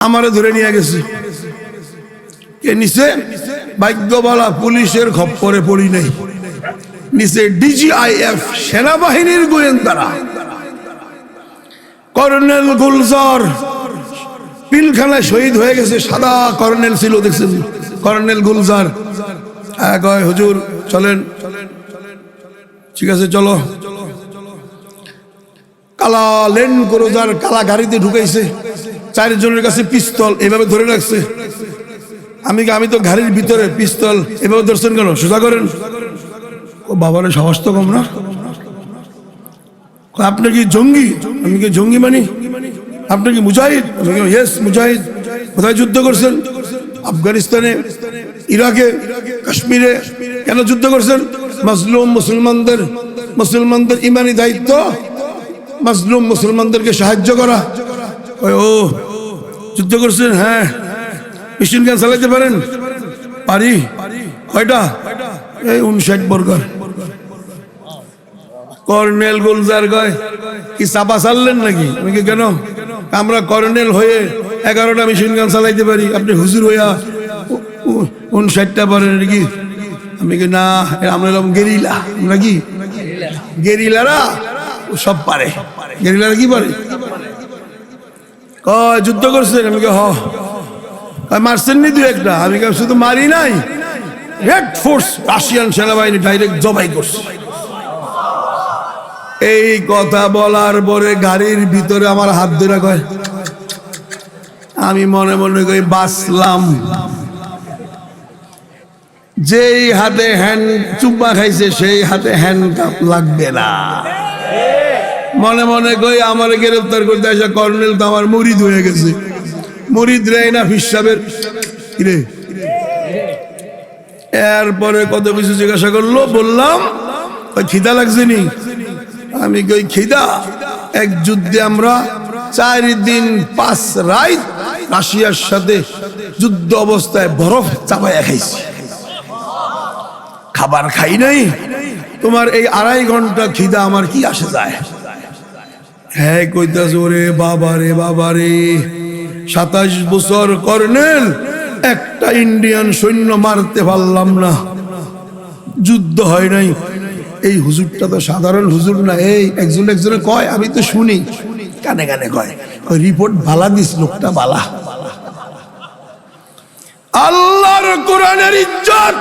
আমারে ধরে নিয়ে গেছে। কে নিচে ভাগ্যবালা পুলিশের খপ্পরে পড়ি নাই। নিচে ডিজিআইএফ সেনাবাহিনীর গোয়েন্দারা। কর্নেল গুলজার পিলখানায় শহীদ হয়ে গেছে, সাদা কর্নেল ছিল, দেখছেন? কর্নেল গুলজার। হ্যাঁ হুজুর, চলেন। ঠিক আছে, চলো। কালা লেন ক্রোজার কালা গাড়িতে ঢুকাইছে। চারজনের কাছে পিস্তল এভাবে ধরে রাখছে। আমি আমি তো গাড়ির ভিতরে পিস্তল এভাবে ধরছেন কেন? সোজা করেন। ও বাবার, সাহস তো কম না। আপনি কি জঙ্গি? আমি কি জঙ্গি মানি? আপনি কি মুজাহিদ? ইয়েস মুজাহিদ। কোথায় যুদ্ধ করছেন? আফগানিস্তানে, ইরাকে, কাশ্মীরে কেন যুদ্ধ করছেন? মাজলুম মুসলমানদের মুসলমানদের ইমানি দায়িত্ব। মাজলুম মুসলমানদেরকে সাহায্য করা। ও, যুদ্ধ করছেন হ্যাঁ। মেশিন গান চালাইতে পারেন? পারি। কয়টা? এই উনষাট বর্গার। কর্নেল গুলজার গয়। কি চাপা চাললেন নাকি? আমি কি কেন? আমরা কর্নেল হয়ে এগারোটা মেশিন গান চালাইতে পারি। আপনি হুজুর হইয়া উনষাটটা পারেন নাকি? আমি কি, না, আমরা এরকম গেরিলা। নাকি গেরিলারা সব পারে। গেরিলারা কি পারে? যুদ্ধ করছেন আমি কি মারছেন নি দু একটা? আমি কি শুধু মারি নাই? রেড ফোর্স রাশিয়ান সেনাবাহিনী ডাইরেক্ট জবাই করছে। এই কথা বলার পরে গাড়ির ভিতরে আমার হাত ধরে কয়, আমি মনে মনে করি বাঁচলাম। যেই হাতে হ্যান্ড চুম্মা খাইছে, সেই হাতে হ্যান্ড কাপ লাগবে না। মনে মনে কই, আমার গ্রেফতার করতে আসা কর্নেল তো আমার মুরিদ হয়ে গেছে। মুরিদ রে না ফিসাবের কিরে? এরপরে কত কিছু জিজ্ঞাসা করল, বললাম খিদা লাগছে নি? আমি কই, খিদা? এক যুদ্ধে আমরা চার দিন পাঁচ রাত রাশিয়ার সাথে যুদ্ধ অবস্থায় বরফ চাপাইয়া খাইছি। খাবার খাই নাই। তোমার এই আড়াই ঘণ্টা খিদা আমার কি আসে যায়? হ্যাঁ কইতাছ ওরে বাবা রে বাবা রে সাতাশ বছর কর্নেল, একটা ইন্ডিয়ান সৈন্য মারতে পারলাম না। যুদ্ধ হয় নাই। এই হুজুরটা তো সাধারণ হুজুর না। এই একজন একজনে কয়, আমি তো শুনি। কানে কানে কয় রিপোর্ট বালা দিস, লোকটা বালা। আল্লাহর কোরআনের ইজ্জত,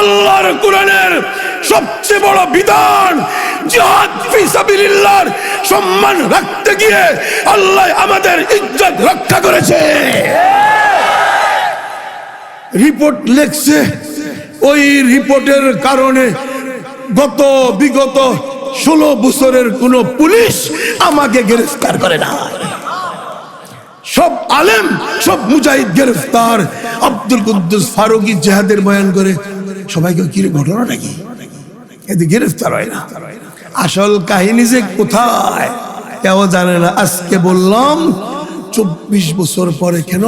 আল্লাহর কোরআনের সবচেয়ে বড় বিধান জিহাদ ফি সাবিলিল্লাহর সম্মান রাখতে গিয়ে আল্লাহ আমাদের ইজ্জত রক্ষা করেছে। রিপোর্ট লেখছে ওই রিপোর্টের কারণে গত বিগত ষোলো বছরের কোন পুলিশ আমাকে গ্রেফতার করে না সব আলেম সব মুজাহিদ গ্রেফতার। আব্দুল কুদ্দুস ফারুকি জেহাদের বয়ান করে সবাইকে কি রে, ঘটনাটা কি এতে গ্রেফতার হয় না। আসল কাহিনী যে কোথায়, কেউ জানে না। আজকে বললাম, চব্বিশ বছর পরে কেন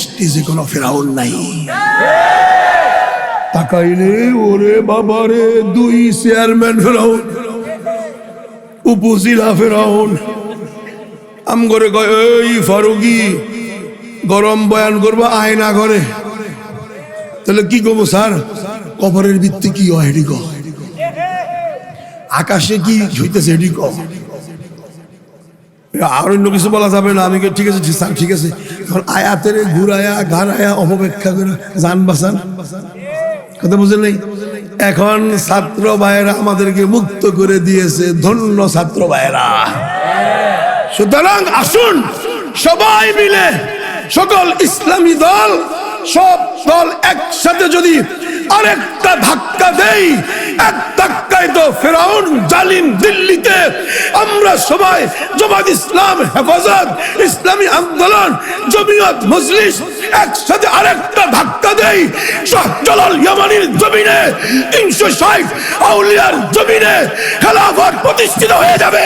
স্টেজে কোনো ফেরাউন নাই? তাকাইলে ওরে বাবারে দুই চেয়ারম্যান ফেরাউন, উপজেলা ফেরাউন। আম করে কয়, এই ফারুকি, গরম বয়ান করব আয়না করে তাহলে কি করব স্যার? কবরের ভিত্তি কি হয় এটি কও। আকাশে কি হইতেছে এটি কও। আর অন্য কিছু বলা যাবে না, আমি ঠিক আছে স্যার ঠিক আছে। আয়াতের ঘুরায়া ঘাড়ায়া অপব্যাখ্যা করে যান বাসান কথা বুঝেন নাই? এখন ছাত্র ভাইয়েরা আমাদেরকে মুক্ত করে দিয়েছে, ধন্য ছাত্র ভাইয়েরা। সুতরাং আসুন, সবাই মিলে সকল ইসলামী দল, সব দল একসাথে যদি আরেকটা ধাক্কা তো আমরা সবাই ইসলাম হেফাজত, ইসলামী আন্দোলন, জমিয়ত আরেকটা ধাক্কা জমিনে, তিনশো ষাট আউলিয়ার জমিনে প্রতিষ্ঠিত হয়ে যাবে।